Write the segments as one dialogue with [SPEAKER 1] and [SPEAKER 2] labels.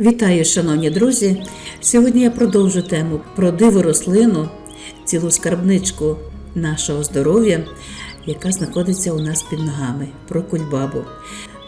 [SPEAKER 1] Вітаю, шановні друзі! Сьогодні я продовжу тему про диву рослину, цілу скарбничку нашого здоров'я, яка знаходиться у нас під ногами, про кульбабу.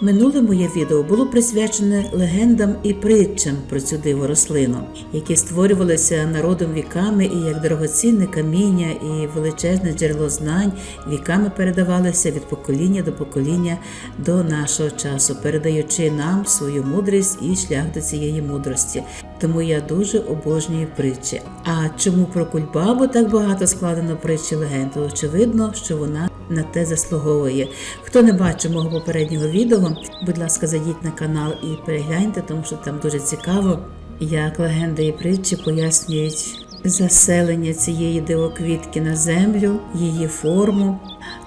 [SPEAKER 1] Минуле моє відео було присвячене легендам і притчам про цю диву рослину, які створювалися народом віками і як дорогоцінне каміння і величезне джерело знань віками передавалися від покоління до покоління до нашого часу, передаючи нам свою мудрість і шлях до цієї мудрості. Тому я дуже обожнюю притчі. А чому про кульбабу так багато складено притчі легенд? Очевидно, що вона на те заслуговує. Хто не бачив мого попереднього відео, будь ласка, зайдіть на канал і перегляньте, тому що там дуже цікаво, як легенди і притчі пояснюють заселення цієї дивоквітки на землю, її форму,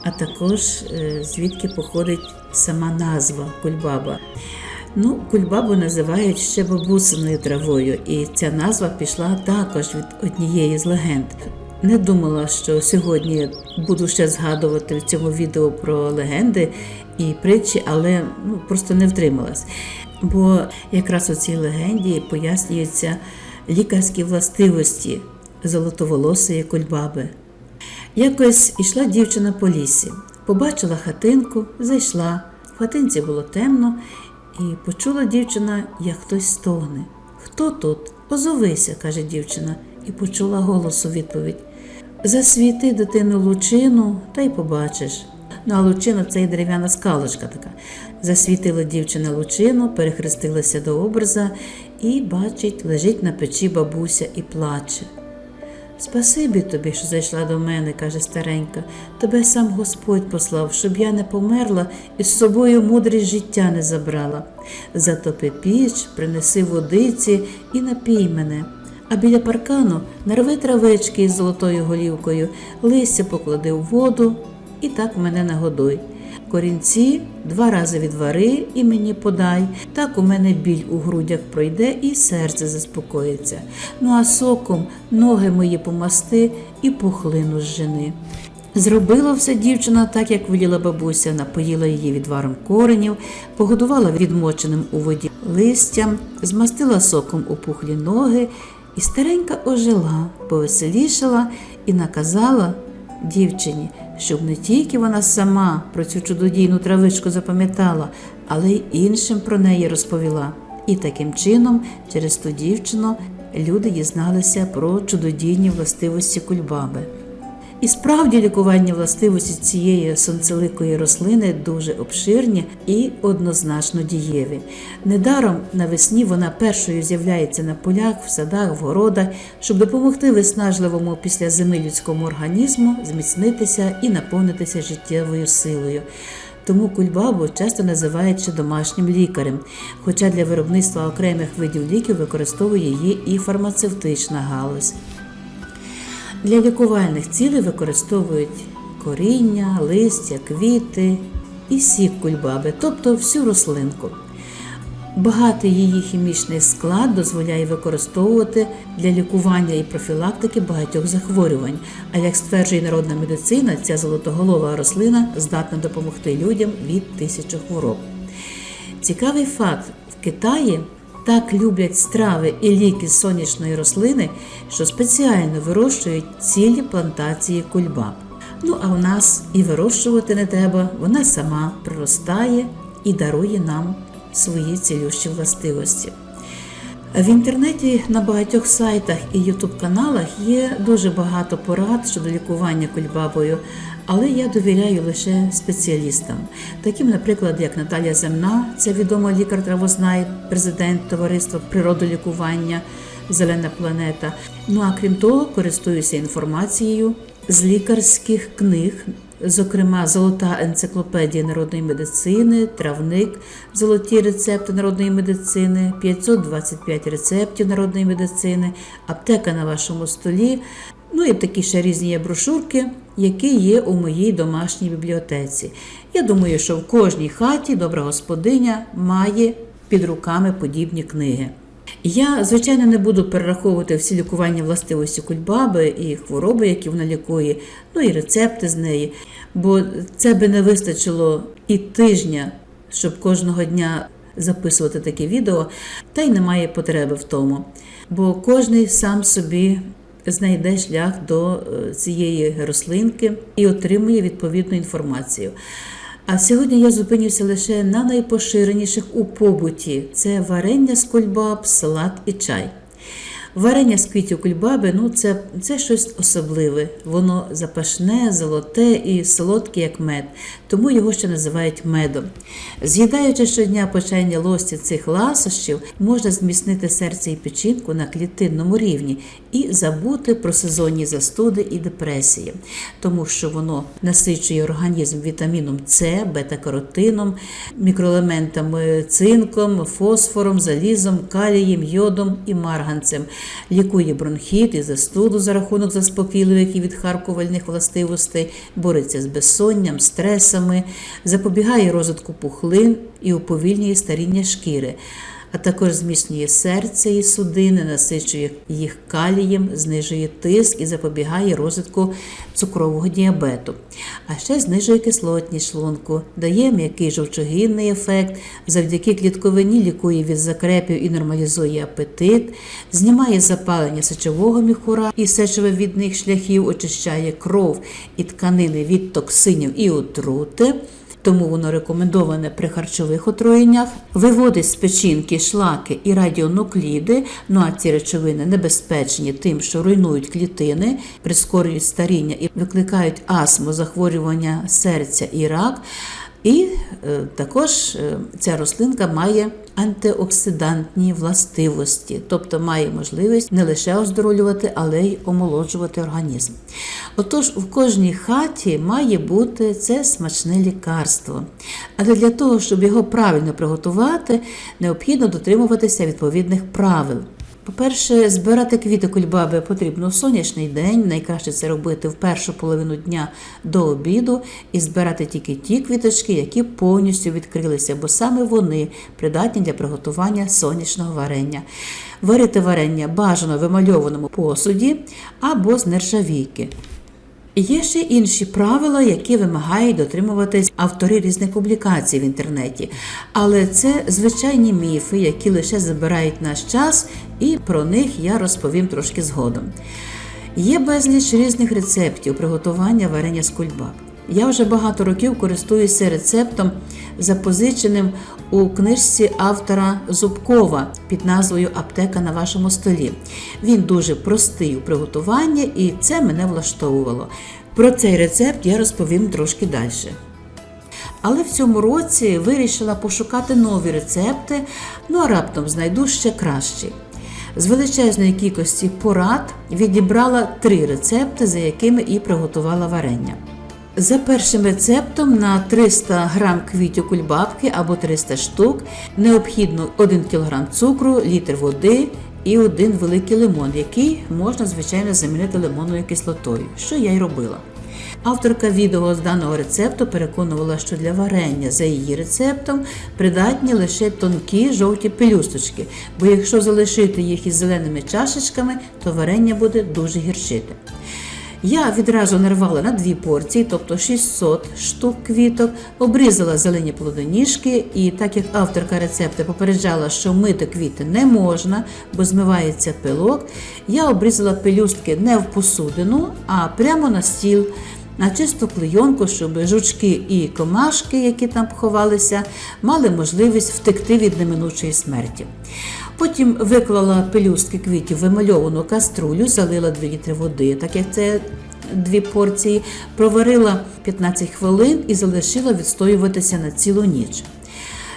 [SPEAKER 1] а також е, звідки походить сама назва кульбаба. Ну, кульбабу називають ще бабусиною травою, і ця назва пішла також від однієї з легенд. Не думала, що сьогодні буду ще згадувати в цьому відео про легенди і притчі, але ну, просто не втрималась. Бо якраз у цій легенді пояснюються лікарські властивості золотоволосої кульбаби. Якось ішла дівчина по лісі, побачила хатинку, зайшла. В хатинці було темно, і почула дівчина, як хтось стогне. Хто тут? Озовися, каже дівчина, і почула голос у відповідь. Засвіти дитину лучину, та й побачиш. Ну, а лучина це і дерев'яна скалочка така. Засвітила дівчина лучину, перехрестилася до образа і, бачить, лежить на печі бабуся і плаче. Спасибі тобі, що зайшла до мене, каже старенька. Тебе сам Господь послав, щоб я не померла і з собою мудрість життя не забрала. Затопи піч, принеси водиці і напій мене. А біля паркану нарви травички із золотою голівкою, листя поклади в воду і так мене нагодуй. Корінці два рази відвари і мені подай, так у мене біль у грудях пройде і серце заспокоїться. Ну а соком ноги мої помасти і пухлину зжени. Зробила все дівчина так, як веліла бабуся, напоїла її відваром коренів, погодувала відмоченим у воді листям, змастила соком у пухлі ноги, і старенька ожила, повеселішала і наказала дівчині, щоб не тільки вона сама про цю чудодійну травичку запам'ятала, але й іншим про неї розповіла. І таким чином, через ту дівчину, люди дізналися про чудодійні властивості кульбаби. І справді лікувальні властивості цієї сонцеликої рослини дуже обширні і однозначно дієві. Недаром навесні вона першою з'являється на полях, в садах, в городах, щоб допомогти виснажливому після зими людському організму зміцнитися і наповнитися життєвою силою. Тому кульбабу часто називають ще домашнім лікарем, хоча для виробництва окремих видів ліків використовує її і фармацевтична галузь. Для лікувальних цілей використовують коріння, листя, квіти і сік кульбаби, тобто всю рослинку. Багатий її хімічний склад дозволяє використовувати для лікування і профілактики багатьох захворювань. А як стверджує народна медицина, ця золотоголова рослина здатна допомогти людям від тисячі хвороб. Цікавий факт: в Китаї так люблять страви і ліки з сонячної рослини, що спеціально вирощують цілі плантації кульбаб. Ну а в нас і вирощувати не треба, вона сама проростає і дарує нам свої цілющі властивості. В інтернеті на багатьох сайтах і ютуб-каналах є дуже багато порад щодо лікування кульбабою, але я довіряю лише спеціалістам, таким, наприклад, як Наталія Земна, це відома лікар-травознай, президент товариства природолікування Зелена планета. Ну а крім того, користуюся інформацією з лікарських книг. Зокрема, золота енциклопедія народної медицини, травник, золоті рецепти народної медицини, 525 рецептів народної медицини, аптека на вашому столі. Ну і такі ще різні є брошурки, які є у моїй домашній бібліотеці. Я думаю, що в кожній хаті добра господиня має під руками подібні книги. Я, звичайно, не буду перераховувати всі лікування властивості кульбаби і хвороби, які вона лікує, ну і рецепти з неї, бо це би не вистачило і тижня, щоб кожного дня записувати таке відео, та й немає потреби в тому. Бо кожен сам собі знайде шлях до е, цієї рослинки і отримує відповідну інформацію. А сьогодні я зупинюся лише на найпоширеніших у побуті: це варення з кульбаб, салат і чай. Варення з квітів кульбаби ну це, це щось особливе. Воно запашне, золоте і солодке, як мед, тому його ще називають медом. З'їдаючи щодня по чайній лості цих ласощів, можна зміцнити серце і печінку на клітинному рівні і забути про сезонні застуди і депресії, тому що воно насичує організм вітаміном С, бета-каротином, мікроелементами цинком, фосфором, залізом, калієм, йодом і марганцем, лікує бронхіт і застуду за рахунок заспокійливих і відхаркувальних властивостей, бореться з безсонням, стресами, запобігає розвитку пухлин і уповільнює старіння шкіри а також зміцнює серце і судини, насичує їх калієм, знижує тиск і запобігає розвитку цукрового діабету. А ще знижує кислотність шлунку, дає м'який жовчогінний ефект, завдяки клітковині лікує від закрепів і нормалізує апетит, знімає запалення сечового міхура і сечовивідних шляхів, очищає кров і тканини від токсинів і отрути тому воно рекомендоване при харчових отруєннях, виводить з печінки шлаки і радіонукліди. Ну а ці речовини небезпечні тим, що руйнують клітини, прискорюють старіння і викликають астму, захворювання серця і рак. І е, також е, ця рослинка має антиоксидантні властивості, тобто має можливість не лише оздоровлювати, але й омолоджувати організм. Отож, в кожній хаті має бути це смачне лікарство. Але для того, щоб його правильно приготувати, необхідно дотримуватися відповідних правил. По-перше, збирати квіти кульбаби потрібно в сонячний день. Найкраще це робити в першу половину дня до обіду і збирати тільки ті квіточки, які повністю відкрилися, бо саме вони придатні для приготування сонячного варення. Варити варення бажано в вимальованому посуді або з нержавійки. Є ще інші правила, які вимагають дотримуватись автори різних публікацій в інтернеті. Але це звичайні міфи, які лише забирають наш час, і про них я розповім трошки згодом. Є безліч різних рецептів приготування варення з кульбаб. Я вже багато років користуюся рецептом, запозиченим у книжці автора Зубкова під назвою Аптека на вашому столі. Він дуже простий у приготуванні, і це мене влаштовувало. Про цей рецепт я розповім трошки далі. Але в цьому році вирішила пошукати нові рецепти, ну а раптом знайду ще кращі. З величезної кількості порад відібрала три рецепти, за якими і приготувала варення. За першим рецептом на 300 грам квітів кульбабки або 300 штук необхідно 1 кг цукру, літр води і один великий лимон, який можна, звичайно, замінити лимонною кислотою, що я й робила. Авторка відео з даного рецепту переконувала, що для варення за її рецептом придатні лише тонкі жовті пелюсточки, бо якщо залишити їх із зеленими чашечками, то варення буде дуже гірчити. Я відразу нарвала на дві порції, тобто 600 штук квіток, обрізала зелені плодоніжки, і так як авторка рецепту попереджала, що мити квіти не можна, бо змивається пилок, я обрізала пелюстки не в посудину, а прямо на стіл. На чисту клейонку, щоб жучки і комашки, які там ховалися, мали можливість втекти від неминучої смерті. Потім виклала пелюстки квітів вимальовану каструлю, залила 2 літри води, так як це дві порції, проварила 15 хвилин і залишила відстоюватися на цілу ніч.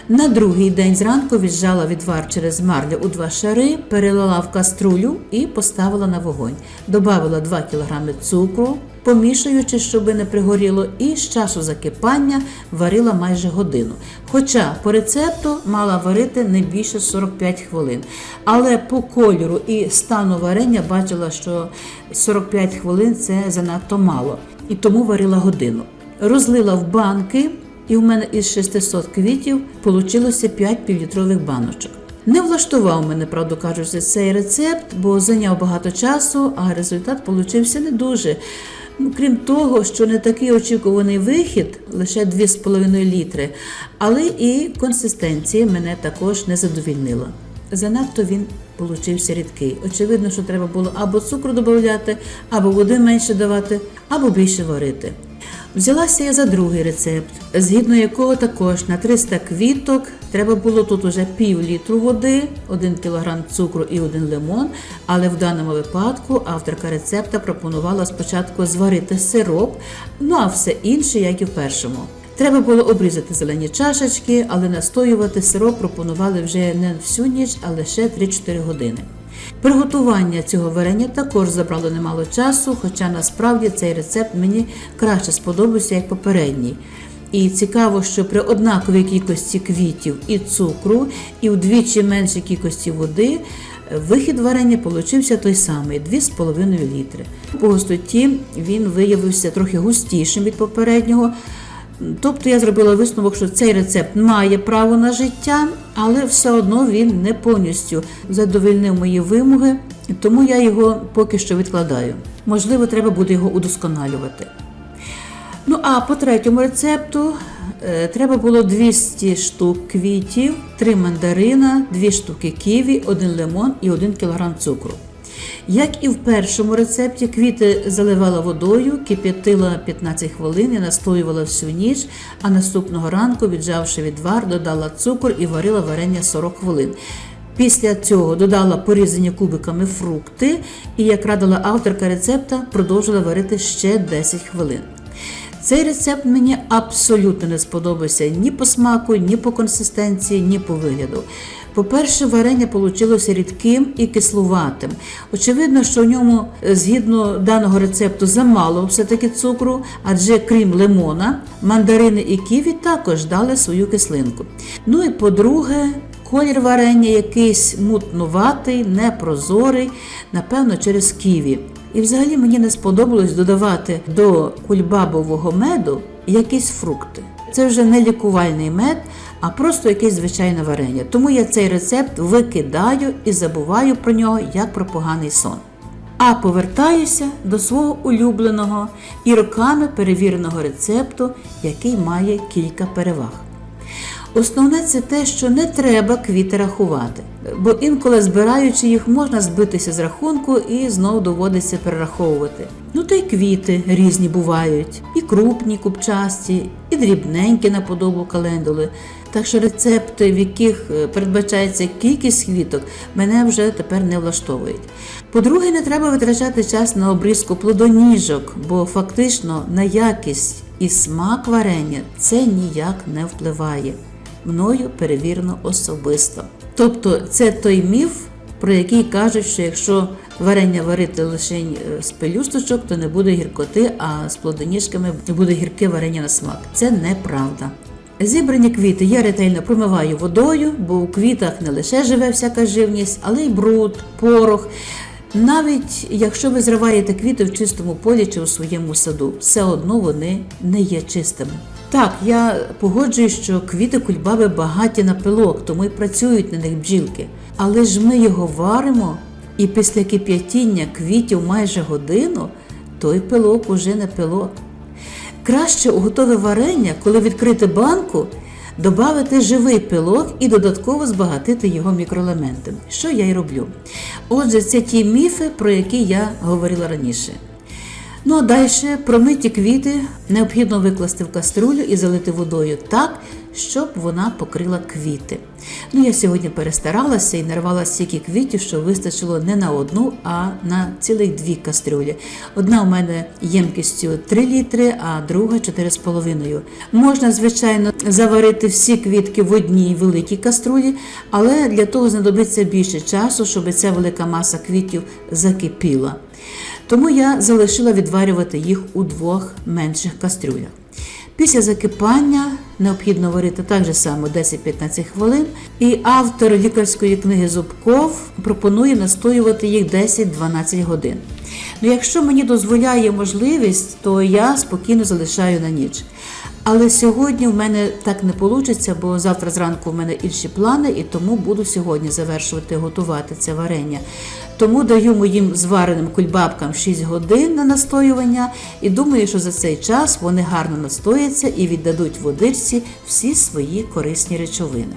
[SPEAKER 1] На другий день зранку віджала відвар через марлю у два шари, перелила в каструлю і поставила на вогонь. Добавила 2 кг цукру, помішуючи, щоб не пригоріло, і з часу закипання варила майже годину. Хоча по рецепту мала варити не більше 45 хвилин. Але по кольору і стану варення бачила, що 45 хвилин це занадто мало, і тому варила годину. Розлила в банки. І в мене із 600 квітів вийшло 5 півлітрових баночок. Не влаштував мене, правду кажучи, цей рецепт, бо зайняв багато часу, а результат получився не дуже. Ну, Крім того, що не такий очікуваний вихід, лише 2,5 літри, але і консистенція мене також не задовільнила. Занадто він получився рідкий. Очевидно, що треба було або цукру додати, або води менше давати, або більше варити. Взялася я за другий рецепт, згідно якого також на 300 квіток треба було тут уже пів літру води, 1 кг цукру і 1 лимон. Але в даному випадку авторка рецепта пропонувала спочатку зварити сироп, ну а все інше, як і в першому. Треба було обрізати зелені чашечки, але настоювати сироп пропонували вже не всю ніч, а лише 3-4 години. Приготування цього варення також забрало немало часу, хоча насправді цей рецепт мені краще сподобався як попередній. І цікаво, що при однаковій кількості квітів і цукру, і вдвічі меншій кількості води вихід варення получився той самий 2,5 літри. По густоті він виявився трохи густішим від попереднього. Тобто я зробила висновок, що цей рецепт має право на життя, але все одно він не повністю задовольнив мої вимоги, тому я його поки що відкладаю. Можливо, треба буде його удосконалювати. Ну а по третьому рецепту е, треба було 200 штук квітів, 3 мандарина, 2 штуки ківі, 1 лимон і 1 кг цукру. Як і в першому рецепті, квіти заливала водою, кип'ятила 15 хвилин і настоювала всю ніч, а наступного ранку, віджавши відвар, додала цукор і варила варення 40 хвилин. Після цього додала порізані кубиками фрукти і, як радила авторка рецепта, продовжила варити ще 10 хвилин. Цей рецепт мені абсолютно не сподобався ні по смаку, ні по консистенції, ні по вигляду. По-перше, варення вийшло рідким і кислуватим. Очевидно, що в ньому, е, згідно даного рецепту, замало все-таки цукру, адже крім лимона, мандарини і ківі також дали свою кислинку. Ну і по-друге, колір варення якийсь мутнуватий, непрозорий, напевно, через ківі. І взагалі мені не сподобалось додавати до кульбабового меду якісь фрукти. Це вже не лікувальний мед, а просто якесь звичайне варення. Тому я цей рецепт викидаю і забуваю про нього як про поганий сон. А повертаюся до свого улюбленого і роками перевіреного рецепту, який має кілька переваг. Основне це те, що не треба квіти рахувати, бо інколи збираючи їх, можна збитися з рахунку і знову доводиться перераховувати. Ну та й квіти різні бувають, і крупні, купчасті, і дрібненькі на подобу календули. Так що рецепти, в яких е, передбачається кількість квіток, мене вже тепер не влаштовують. По-друге, не треба витрачати час на обрізку плодоніжок, бо фактично на якість і смак варення це ніяк не впливає. Мною перевірено особисто. Тобто це той міф, про який кажуть, що якщо варення варити лише е, з пелюсточок, то не буде гіркоти, а з плодоніжками буде гірке варення на смак. Це неправда. Зібрані квіти я ретельно промиваю водою, бо у квітах не лише живе всяка живність, але й бруд, порох. Навіть якщо ви зриваєте квіти в чистому полі чи у своєму саду, все одно вони не є чистими. Так, я погоджуюсь, що квіти кульбаби багаті на пилок, тому й працюють на них бджілки. Але ж ми його варимо, і після кип'ятіння квітів майже годину той пилок уже не пилок. Краще у готове варення, коли відкрити банку, додати живий пилок і додатково збагатити його мікроелементами, що я й роблю. Отже, це ті міфи, про які я говорила раніше. Ну а далі промиті квіти необхідно викласти в каструлю і залити водою так, щоб вона покрила квіти. Ну, я сьогодні перестаралася і нарвала стільки квітів, що вистачило не на одну, а на цілих дві кастрюлі. Одна у мене ємкістю 3 літри, а друга 4,5. Можна, звичайно, заварити всі квітки в одній великій каструлі, але для того знадобиться більше часу, щоб ця велика маса квітів закипіла. Тому я залишила відварювати їх у двох менших кастрюлях. Після закипання необхідно варити так же само 10-15 хвилин, і автор лікарської книги Зубков пропонує настоювати їх 10-12 годин. Ну, Якщо мені дозволяє можливість, то я спокійно залишаю на ніч. Але сьогодні в мене так не вийде, бо завтра зранку в мене інші плани, і тому буду сьогодні завершувати готувати це варення. Тому даю моїм звареним кульбабкам 6 годин на настоювання і думаю, що за цей час вони гарно настояться і віддадуть водичці всі свої корисні речовини.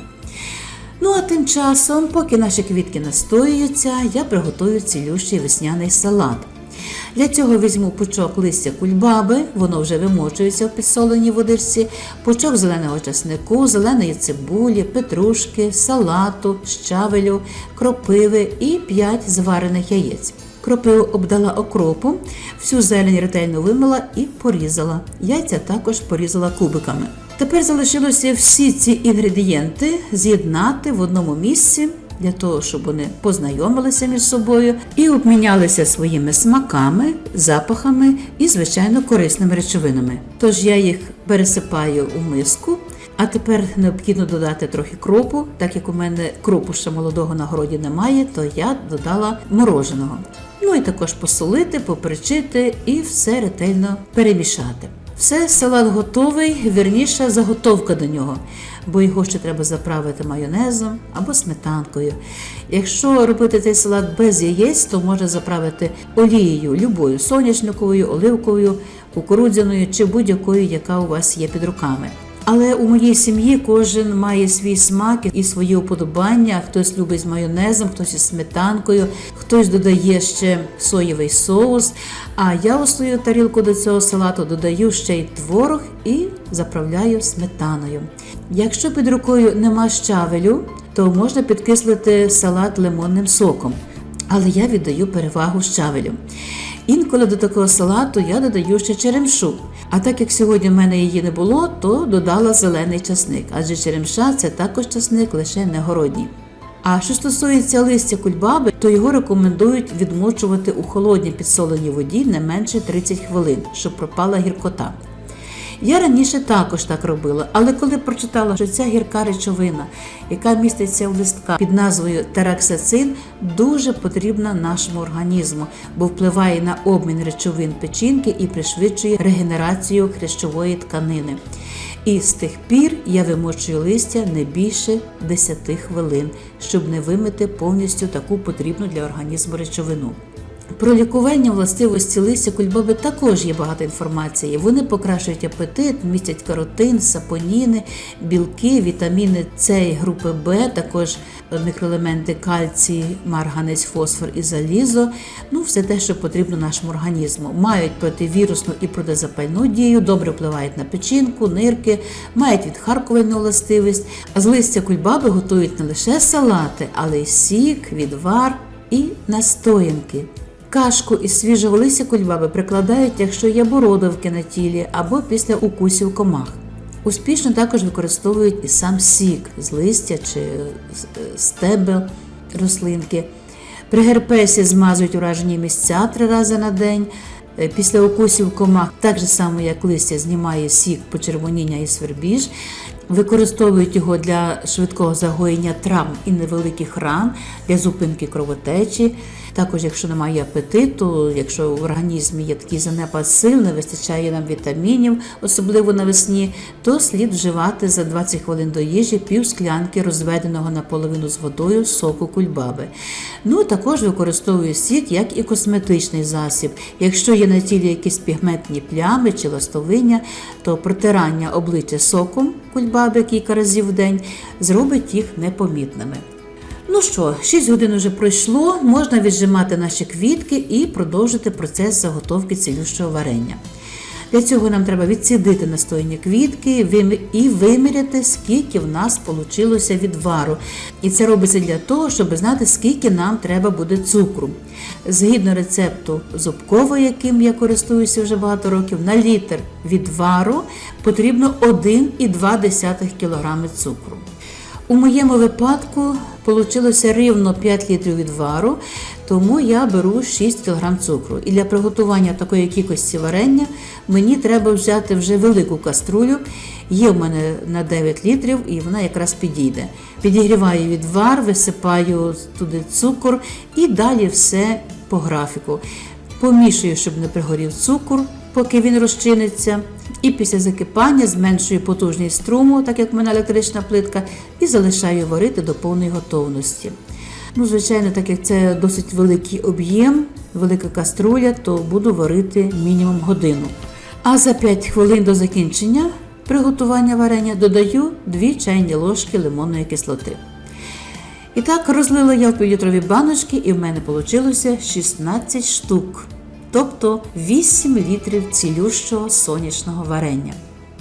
[SPEAKER 1] Ну а тим часом, поки наші квітки настоюються, я приготую цілющий весняний салат. Для цього візьму пучок листя кульбаби, воно вже вимочується в підсоленій водичці, пучок зеленого часнику, зеленої цибулі, петрушки, салату, щавелю, кропиви і 5 зварених яєць. Кропиву обдала окропом, всю зелень ретельно вимила і порізала. Яйця також порізала кубиками. Тепер залишилося всі ці інгредієнти з'єднати в одному місці для того, щоб вони познайомилися між собою і обмінялися своїми смаками, запахами і, звичайно, корисними речовинами. Тож я їх пересипаю у миску. А тепер необхідно додати трохи кропу, так як у мене кропу ще молодого на городі немає, то я додала мороженого. Ну і також посолити, поперчити і все ретельно перемішати. Все, салат готовий, вірніше заготовка до нього, бо його ще треба заправити майонезом або сметанкою. Якщо робити цей салат без яєць, то можна заправити олією любою соняшниковою, оливковою, кукурудзяною чи будь-якою, яка у вас є під руками. Але у моїй сім'ї кожен має свій смак і свої уподобання. Хтось любить з майонезом, хтось із сметанкою, хтось додає ще соєвий соус. А я у свою тарілку до цього салату додаю ще й творог і заправляю сметаною. Якщо під рукою нема щавелю, то можна підкислити салат лимонним соком. Але я віддаю перевагу щавелю. Інколи до такого салату я додаю ще черемшу. А так як сьогодні в мене її не було, то додала зелений часник, адже черемша це також часник, лише не городній. А що стосується листя кульбаби, то його рекомендують відмочувати у холодній підсоленій воді не менше 30 хвилин, щоб пропала гіркота. Я раніше також так робила, але коли прочитала, що ця гірка речовина, яка міститься в листках під назвою тераксацин, дуже потрібна нашому організму, бо впливає на обмін речовин печінки і пришвидшує регенерацію хрящової тканини. І з тих пір я вимочую листя не більше 10 хвилин, щоб не вимити повністю таку потрібну для організму речовину. Про лікування властивості листя кульбаби також є багато інформації. Вони покращують апетит, містять каротин, сапоніни, білки, вітаміни С і групи Б, також мікроелементи кальцій, марганець, фосфор і залізо. Ну, все те, що потрібно нашому організму. Мають противірусну і протизапальну дію, добре впливають на печінку, нирки, мають відхаркувальну властивість. А з листя кульбаби готують не лише салати, але й сік, відвар і настоянки. Кашку із свіжого листя кульбаби прикладають, якщо є бородавки на тілі або після укусів комах. Успішно також використовують і сам сік з листя чи стебел рослинки. При герпесі змазують уражені місця три рази на день. Е, Після укусів комах, так же само, як листя, знімає сік, почервоніння і свербіж. Використовують його для швидкого загоєння травм і невеликих ран, для зупинки кровотечі. Також, якщо немає апетиту, якщо в організмі є такий занепад сил, не вистачає нам вітамінів, особливо навесні, то слід вживати за 20 хвилин до їжі пів склянки розведеного наполовину з водою соку кульбаби. Ну також використовую сік як і косметичний засіб. Якщо є на тілі якісь пігментні плями чи ластовиння, то протирання обличчя соком кульбаби кілька разів в день зробить їх непомітними. Ну що, 6 годин вже пройшло, можна віджимати наші квітки і продовжити процес заготовки цілющого варення. Для цього нам треба відсідити настояні квітки і виміряти, скільки в нас вийшло відвару. І це робиться для того, щоб знати, скільки нам треба буде цукру. Згідно рецепту зубкового, яким я користуюся вже багато років, на літр відвару потрібно 1,2 кг цукру. У моєму випадку вийшло рівно 5 літрів відвару, тому я беру 6 кг цукру. І для приготування такої кількості варення мені треба взяти вже велику каструлю. Є в мене на 9 літрів і вона якраз підійде. Підігріваю відвар, висипаю туди цукор і далі все по графіку. Помішую, щоб не пригорів цукор, поки він розчиниться. І після закипання зменшую потужність струму, так як в мене електрична плитка, і залишаю варити до повної готовності. Ну, звичайно, так як це досить великий об'єм, велика каструля, то буду варити мінімум годину. А за 5 хвилин до закінчення приготування варення додаю 2 чайні ложки лимонної кислоти. І так розлила я в півлітрові баночки, і в мене вийшло 16 штук, тобто 8 літрів цілющого сонячного варення.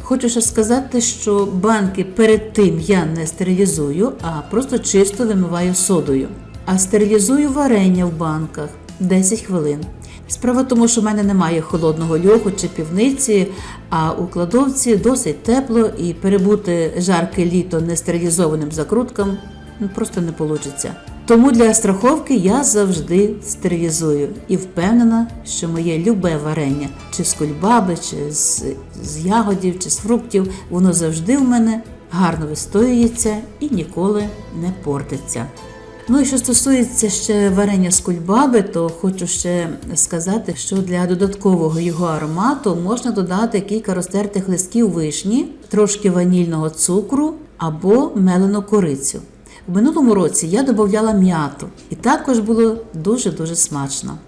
[SPEAKER 1] Хочу ще сказати, що банки перед тим я не стерилізую, а просто чисто вимиваю содою. А стерилізую варення в банках 10 хвилин. Справа тому, що в мене немає холодного льоху чи півниці, а у кладовці досить тепло і перебути жарке літо нестерилізованим закруткам просто не вийде. Тому для страховки я завжди стерилізую і впевнена, що моє любе варення, чи з кульбаби, чи з, з ягодів, чи з фруктів, воно завжди в мене гарно вистоюється і ніколи не портиться. Ну і що стосується ще варення з кульбаби, то хочу ще сказати, що для додаткового його аромату можна додати кілька розтертих листків вишні, трошки ванільного цукру або мелену корицю. В минулому році я додавала м'яту, і також було дуже-дуже смачно.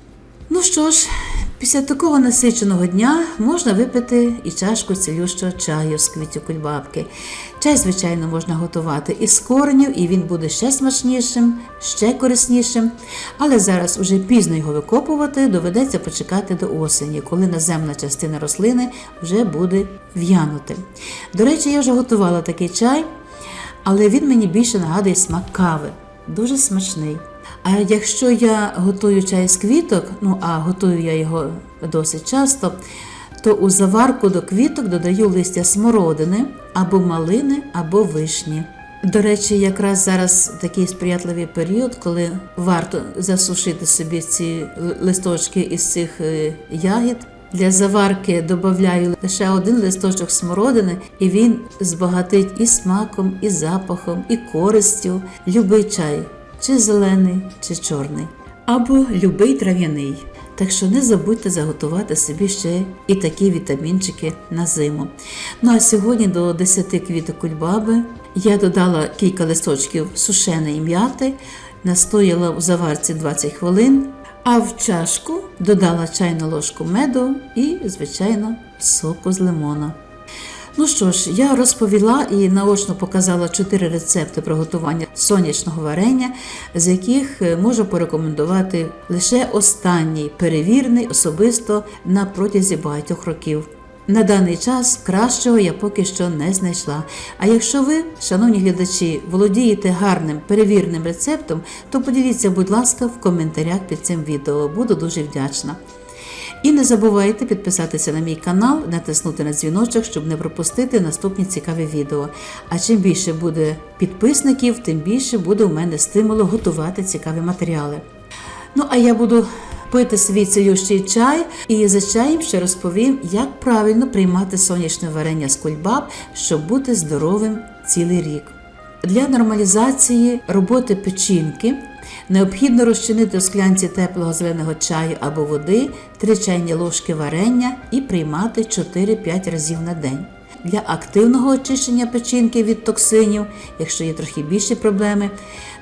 [SPEAKER 1] Ну що ж, після такого насиченого дня можна випити і чашку цілющого чаю з квітю кульбабки. Чай, звичайно, можна готувати із коренів, і він буде ще смачнішим, ще кориснішим. Але зараз уже пізно його викопувати, доведеться почекати до осені, коли наземна частина рослини вже буде в'янути. До речі, я вже готувала такий чай, але він мені більше нагадує смак кави. Дуже смачний. А якщо я готую чай з квіток, ну а готую я його досить часто, то у заварку до квіток додаю листя смородини або малини, або вишні. До речі, якраз зараз такий сприятливий період, коли варто засушити собі ці листочки із цих е, ягід. Для заварки додаю лише один листочок смородини, і він збагатить і смаком, і запахом, і користю любий чай, чи зелений, чи чорний, або любий трав'яний. Так що не забудьте заготувати собі ще і такі вітамінчики на зиму. Ну а сьогодні до 10 квіток кульбаби я додала кілька листочків сушеної м'яти, настояла в заварці 20 хвилин. А в чашку додала чайну ложку меду і, звичайно, соку з лимона. Ну що ж, я розповіла і наочно показала чотири рецепти приготування сонячного варення, з яких е, можу порекомендувати лише останній перевірний особисто на протязі багатьох років. На даний час кращого я поки що не знайшла. А якщо ви, шановні глядачі, володієте гарним перевіреним рецептом, то поділіться, будь ласка, в коментарях під цим відео. Буду дуже вдячна. І не забувайте підписатися на мій канал, натиснути на дзвіночок, щоб не пропустити наступні цікаві відео. А чим більше буде підписників, тим більше буде у мене стимулу готувати цікаві матеріали. Ну, а я буду пити свій цілющий чай і за чаєм ще розповім, як правильно приймати сонячне варення з кульбаб, щоб бути здоровим цілий рік. Для нормалізації роботи печінки необхідно розчинити у склянці теплого зеленого чаю або води 3 чайні ложки варення і приймати 4-5 разів на день. Для активного очищення печінки від токсинів, якщо є трохи більші проблеми,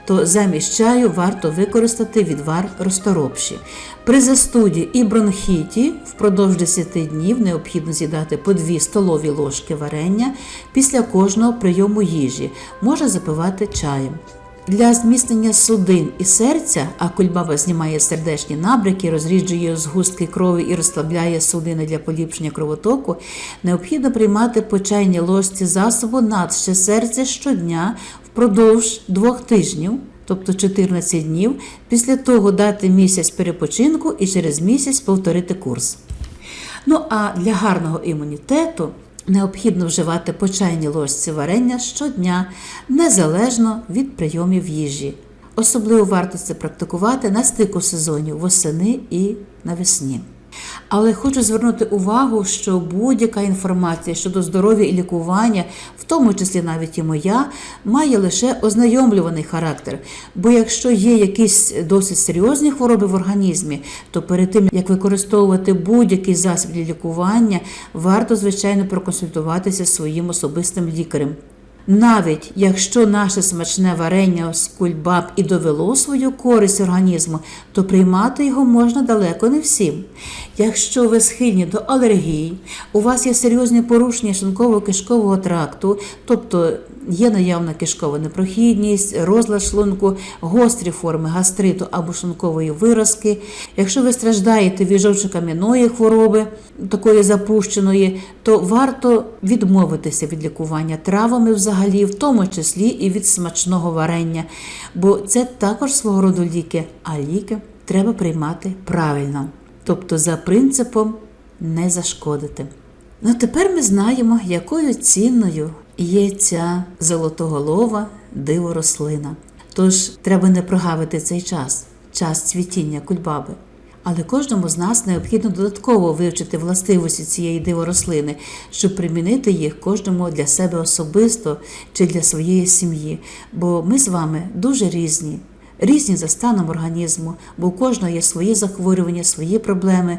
[SPEAKER 1] то замість чаю варто використати відвар розторопші. При застуді і бронхіті. Впродовж 10 днів необхідно з'їдати по 2 столові ложки варення. Після кожного прийому їжі, можна запивати чаєм. Для зміцнення судин і серця, а кульбаба знімає сердечні набряки, розріджує згустки крові і розслабляє судини для поліпшення кровотоку, необхідно приймати по чайній ложці засобу надще серця щодня впродовж двох тижнів, тобто 14 днів, після того дати місяць перепочинку і через місяць повторити курс. Ну а для гарного імунітету необхідно вживати по чайній ложці варення щодня, незалежно від прийомів їжі. Особливо варто це практикувати на стику сезонів восени і навесні. Але хочу звернути увагу, що будь-яка інформація щодо здоров'я і лікування, в тому числі навіть і моя, має лише ознайомлюваний характер. Бо якщо є якісь досить серйозні хвороби в організмі, то перед тим як використовувати будь-який засіб для лікування, варто звичайно проконсультуватися зі своїм особистим лікарем. Навіть якщо наше смачне варення з кульбаб і довело свою користь організму, то приймати його можна далеко не всім. Якщо ви схильні до алергії, у вас є серйозні порушення шлунково-кишкового тракту, тобто є наявна кишкова непрохідність, розлад шлунку, гострі форми гастриту або шлункової виразки, якщо ви страждаєте від жовчокам'яної хвороби, такої запущеної, то варто відмовитися від лікування травами взагалі, в тому числі і від смачного варення, бо це також свого роду ліки, а ліки треба приймати правильно, тобто за принципом не зашкодити. Ну тепер ми знаємо, якою цінною є ця золотоголова диворослина. Тож треба не прогавити цей час, час цвітіння кульбаби. Але кожному з нас необхідно додатково вивчити властивості цієї диворослини, щоб примінити їх кожному для себе особисто чи для своєї сім'ї. Бо ми з вами дуже різні. Різні за станом організму, бо у кожного є свої захворювання, свої проблеми,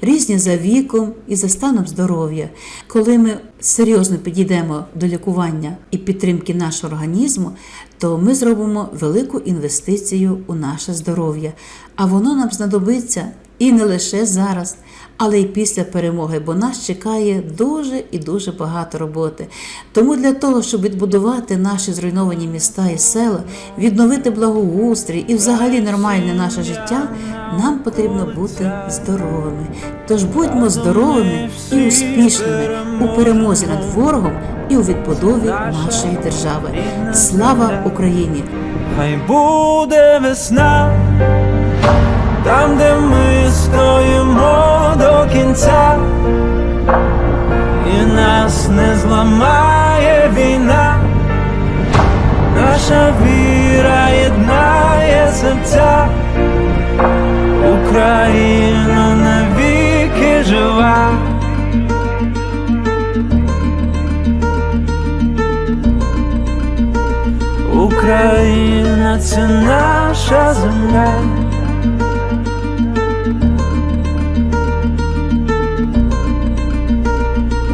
[SPEAKER 1] різні за віком і за станом здоров'я. Коли ми серйозно підійдемо до лікування і підтримки нашого організму, то ми зробимо велику інвестицію у наше здоров'я, а воно нам знадобиться і не лише зараз, але й після перемоги, бо нас чекає дуже і дуже багато роботи. Тому для того, щоб відбудувати наші зруйновані міста і села, відновити благоустрій і взагалі нормальне наше життя, нам потрібно бути здоровими. Тож будьмо здоровими і успішними у перемозі над ворогом і у відбудові нашої держави. Слава Україні!
[SPEAKER 2] Хай буде весна, там, де ми стоїмо до кінця, і нас не зламає війна, наша віра єднає серця, Україна навіки жива. Україна це наша земля.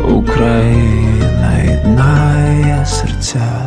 [SPEAKER 2] Україна єднає серця.